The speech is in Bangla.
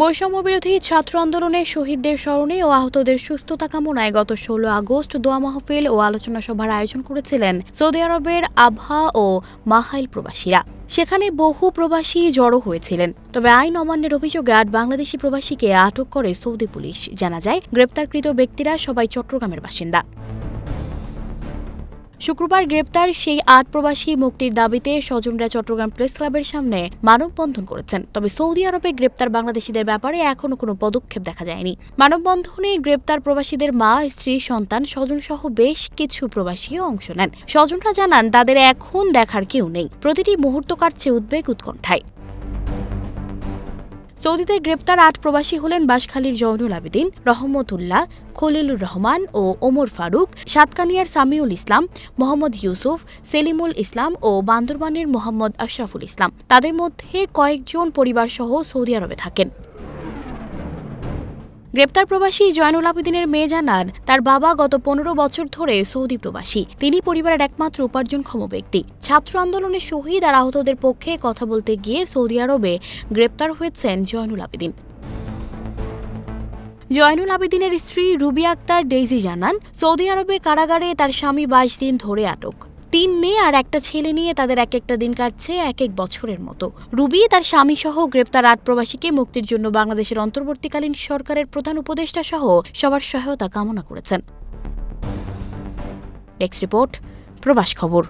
বৈষম্য বিরোধী ছাত্র আন্দোলনে শহীদদের স্মরণে ও আহতদের সুস্থতা কামনায় গত ষোলো আগস্ট দোয়া মাহফিল ও আলোচনা সভার আয়োজন করেছিলেন সৌদি আরবের আবহা ও মাহাইল প্রবাসীরা। সেখানে বহু প্রবাসী জড়ো হয়েছিলেন। তবে আইন অমান্যের অভিযোগে আট বাংলাদেশি প্রবাসীকে আটক করে সৌদি পুলিশ। জানা যায়, গ্রেপ্তারকৃত ব্যক্তিরা সবাই চট্টগ্রামের বাসিন্দা। শুক্রবার গ্রেপ্তার সেই আট প্রবাসী মুক্তির দাবিতে স্বজনরা চট্টগ্রাম প্রেস ক্লাবের সামনে মানববন্ধন করেছেন। তবে সৌদি আরবে গ্রেপ্তার বাংলাদেশিদের ব্যাপারে এখনও কোনো পদক্ষেপ দেখা যায়নি। মানববন্ধনে গ্রেপ্তার প্রবাসীদের মা, স্ত্রী, সন্তান স্বজন সহ বেশ কিছু প্রবাসীও অংশ নেন। স্বজনরা জানান, তাদের এখন দেখার কেউ নেই। প্রতিটি মুহূর্ত কাটছে উদ্বেগ উৎকণ্ঠায়। সৌদিতে গ্রেপ্তার আট প্রবাসী হলেন বাসখালীর জয়নুল আবেদিন, রহমতুল্লাহ, খলিলুর রহমান ও ওমর ফারুক, সাতকানিয়ার সামিউল ইসলাম, মোহাম্মদ ইউসুফ, সেলিমুল ইসলাম ও বান্দরবানের মোহাম্মদ আশরাফুল ইসলাম। তাদের মধ্যে কয়েকজন পরিবারসহ সৌদি আরবে থাকেন। গ্রেপ্তার প্রবাসী জয়নুল আবেদিনের মেয়ে জানান, তার বাবা গত পনেরো বছর ধরে সৌদি প্রবাসী। তিনি পরিবারের একমাত্র উপার্জনক্ষম ব্যক্তি। ছাত্র আন্দোলনে শহীদ আর আহতদের পক্ষে কথা বলতে গিয়ে সৌদি আরবে গ্রেপ্তার হয়েছেন জয়নুল আবেদিন। জয়নুল আবেদিনের স্ত্রী রুবি আক্তার ডেইজি জানান, সৌদি আরবে কারাগারে তার স্বামী বাইশ দিন ধরে আটক। তিন মেয়ে আর একটা ছেলে নিয়ে তাদের এক একটা দিন কাটছে এক এক বছরের মতো। রুবি, তার স্বামী সহ গ্রেপ্তার আট প্রবাসীকে মুক্তির জন্য বাংলাদেশের অন্তর্বর্তীকালীন সরকারের প্রধান উপদেষ্টা সহ সবার সহায়তা কামনা করেছেন। ডেস্ক রিপোর্ট প্রবাস খবর।